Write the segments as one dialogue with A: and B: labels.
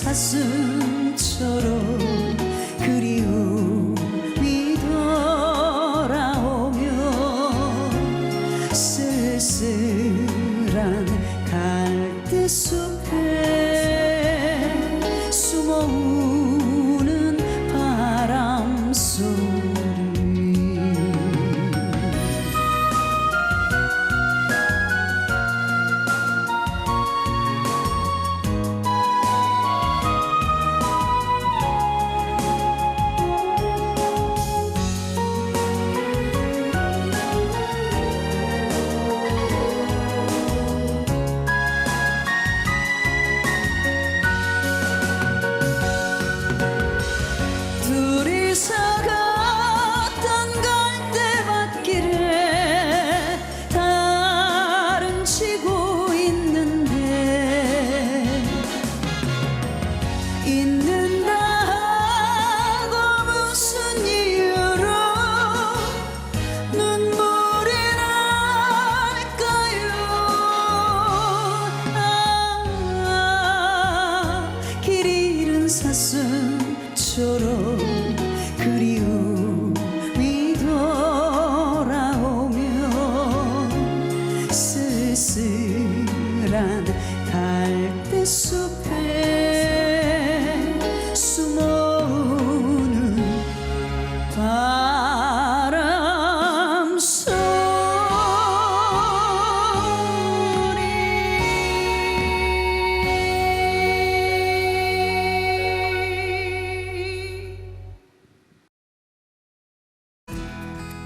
A: sözü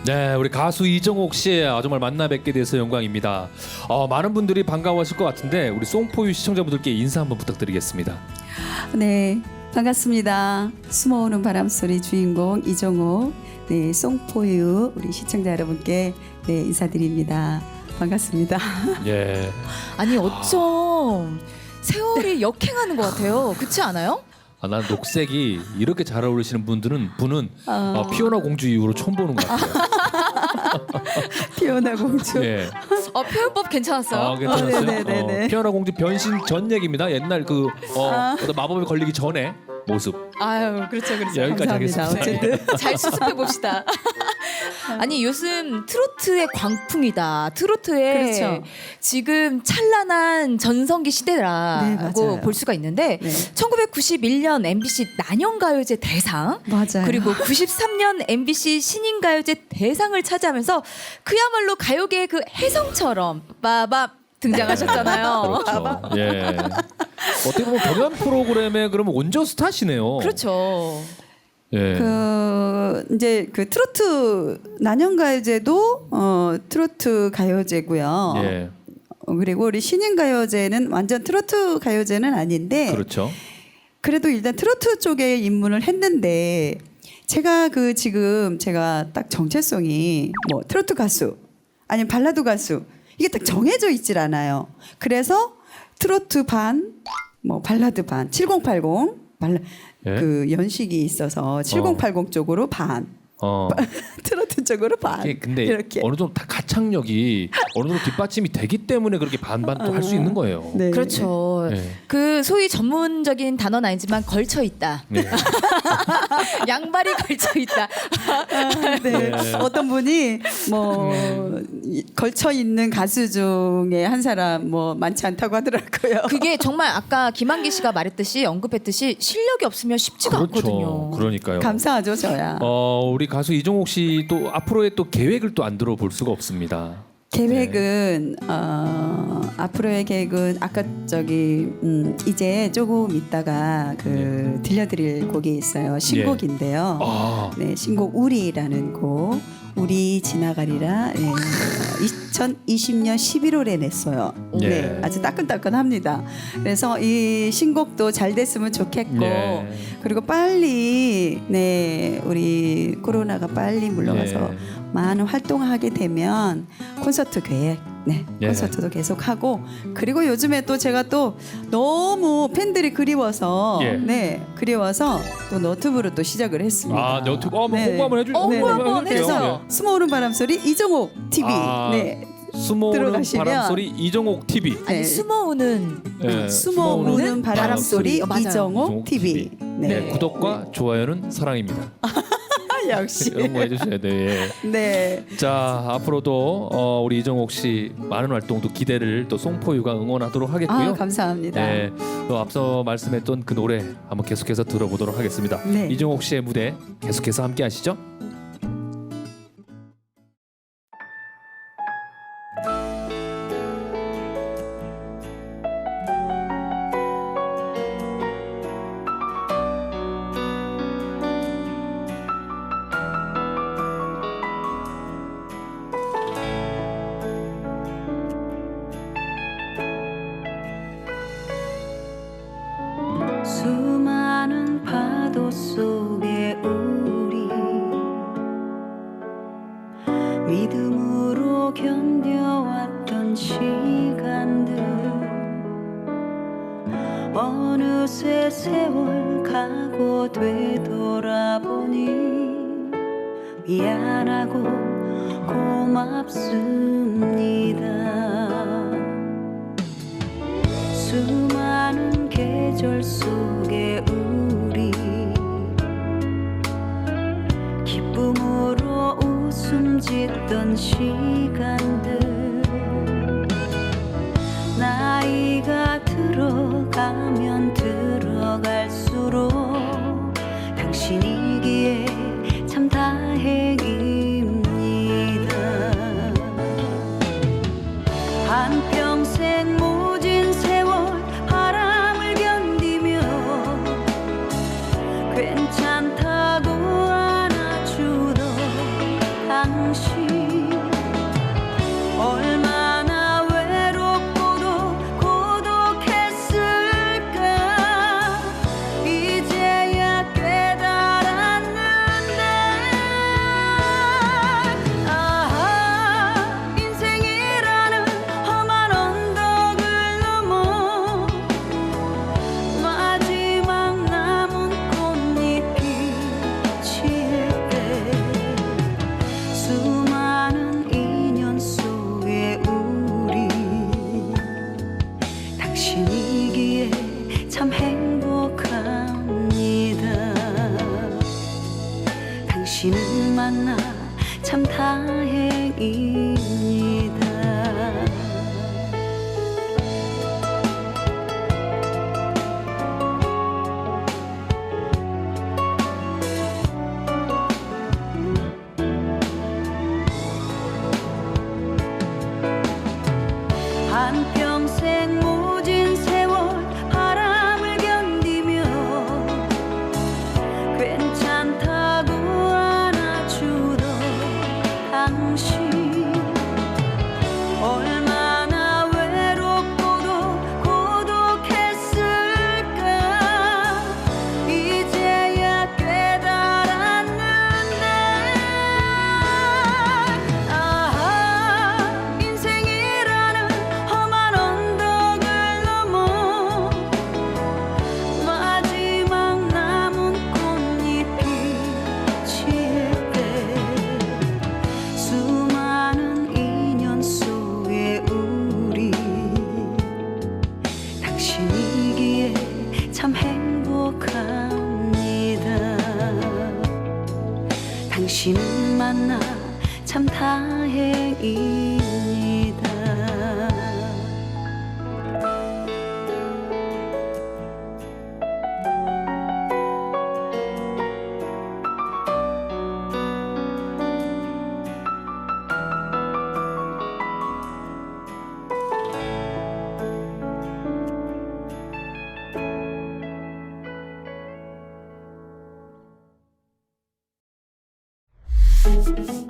A: 네, 우리
B: 가수 이정옥 씨 아, 정말 만나 뵙게 돼서 영광입니다. 어, 많은 분들이 반가워하실 것 같은데 우리 송포유 시청자분들께 인사 한번 부탁드리겠습니다.
A: 네, 반갑습니다. 숨어오는 바람 소리 주인공 이종옥, 네, 송포유 우리 시청자 여러분께 네, 인사드립니다. 반갑습니다.
B: 예.
C: 아니 어쩜 세월이 역행하는 것 같아요. 그렇지 않아요?
B: 아, 난 녹색이 이렇게 잘 어울리시는 분들은 분은
A: 어.
B: 어, 피오나 공주 이후로 처음 보는 것 같아요.
A: 피오나 공주.
B: 예.
C: 어, 표현법 괜찮았어요.
B: 아, 괜찮았어요.
A: 어, 네네네네.
B: 어, 피오나 공주 변신 전 얘기입니다. 옛날 그 어, 어떤 마법에 걸리기 전에 모습.
C: 아유, 그렇죠, 그렇죠.
B: 여기까지
A: 감사합니다.
B: 하겠습니다.
A: 어쨌든.
C: 잘 수습해 봅시다. 아니 요즘 트로트의 광풍이다. 트로트의
A: 그렇죠.
C: 지금 찬란한
A: 네,
C: 전성기 시대라고
A: 맞아요.
C: 볼 수가 있는데
A: 네.
C: 1991년 MBC 난영가요제 대상
A: 맞아요.
C: 그리고 93년 MBC 신인가요제 대상을 차지하면서 그야말로 가요계의 그 혜성처럼 빠밤 등장하셨잖아요.
B: 그렇죠. 예. 어떻게 보면 경연 프로그램의 그러면 원조 스타시네요.
C: 그렇죠.
B: 예.
A: 그 이제 그 트로트 난영가요제도 어 트로트 가요제고요.
B: 예.
A: 어, 그리고 우리 신인 가요제는 완전 트로트 가요제는 아닌데
B: 그렇죠.
A: 그래도 일단 트로트 쪽에 입문을 했는데 제가 그 지금 제가 딱 정체성이 뭐 트로트 가수 아니면 발라드 가수 이게 딱 정해져 있질 않아요. 그래서 트로트 반, 뭐 발라드 반, 7080 발라
B: 예?
A: 그 연식이 있어서 7080 쪽으로 반,
B: 어.
A: 트로트 쪽으로 반
B: 이게 근데
A: 이렇게
B: 어느 정도 다 가창력이 어느 정도 뒷받침이 되기 때문에 그렇게 반반 또 할 수 있는 거예요.
A: 네.
C: 그렇죠. 맞아요.
B: 네.
C: 그 소위 전문적인 단어는 아니지만 걸쳐 있다.
B: 네.
C: 양발이 걸쳐 있다.
A: 네.
B: 네.
A: 어떤 분이 뭐 이- 걸쳐 있는 가수 중에 한 사람 뭐 많지 않다고 하더라고요.
C: 그게 정말 아까 김한기 씨가 말했듯이 언급했듯이 실력이 없으면 쉽지가 않거든요.
B: 그러니까요.
A: 감사하죠, 저야.
B: 어, 우리 가수 이종옥 씨 또 앞으로의 또 계획을 또 안 들어볼 수가 없습니다.
A: 계획은 어, 앞으로의 계획은 아까 저기 음, 이제 조금 있다가 그 들려드릴 곡이 있어요. 신곡인데요.
B: 아,
A: 네, 신곡 우리라는 곡. 우리 지나가리라. 네, 2020년 11월에 냈어요.
B: 예.
A: 네, 아주 따끈따끈합니다. 그래서 이 신곡도 잘 됐으면 좋겠고
B: 네.
A: 그리고 빨리 네 우리 코로나가 빨리 물러가서
B: 예.
A: 많은 활동하게 되면 콘서트 계획 네
B: 예.
A: 콘서트도 계속 하고 그리고 요즘에 또 제가 또 너무 팬들이 그리워서
B: 예.
A: 네 그리워서 또 너튜브로 또 시작을 했습니다.
B: 아, 너튜브 어, 한번
A: 네.
B: 홍보 한번 해주.
C: 어, 홍보
A: 네.
C: 한번
B: 해주세요.
C: 해주세요.
A: 스모우는 바람소리 이정옥 TV
B: 아,
A: 네 들어가시면-
B: 바람소리 이종옥 TV.
C: 아니
A: 네.
C: 숨어오는
B: 네,
A: 바람소리
C: 어, 맞아요.
A: 이정옥 TV
B: 네.
A: 네,
B: 구독과 좋아요는 사랑입니다.
A: 역시
B: 이런 거 해주셔야 돼요. 예.
A: 네
B: 자 앞으로도 어, 우리 이정옥 씨 많은 활동도 기대를 또 송포유가 응원하도록 하겠고요.
A: 아, 감사합니다.
B: 네, 또 앞서 말씀했던 그 노래 한번 계속해서 들어보도록 하겠습니다.
A: 네.
B: 이종옥 씨의 무대 계속해서 함께 하시죠.
A: 어느새 세월 가고 되돌아보니 미안하고 고맙습니다. 수많은 계절 속에 우리 기쁨으로 웃음 짓던 시간들 나이가 들어가면 한 평생 행복합니다. 당신 만나 참 다행이네. thank you